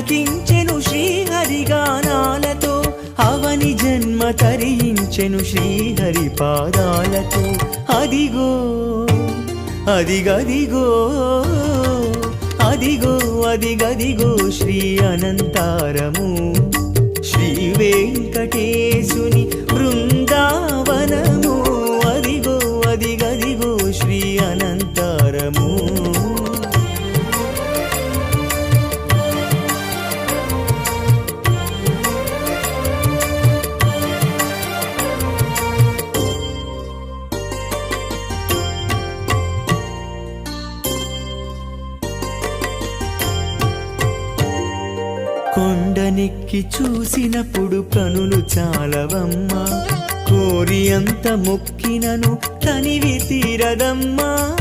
పలకించెను శ్రీహరిగానాలతో అవని జన్మ తరించెను శ్రీహరి పాదాలతో అదిగో అదిగదిగో అదిగో అదిగదిగో శ్రీ అనంతారము. శ్రీ వెంకటేశుని బృందావనము. అదిగో అదిగదిగో శ్రీ అనంత కొండనెక్కి చూసినప్పుడు కనులు చాలవమ్మా. కోరి అంత మొక్కినను తనివి తీరదమ్మా.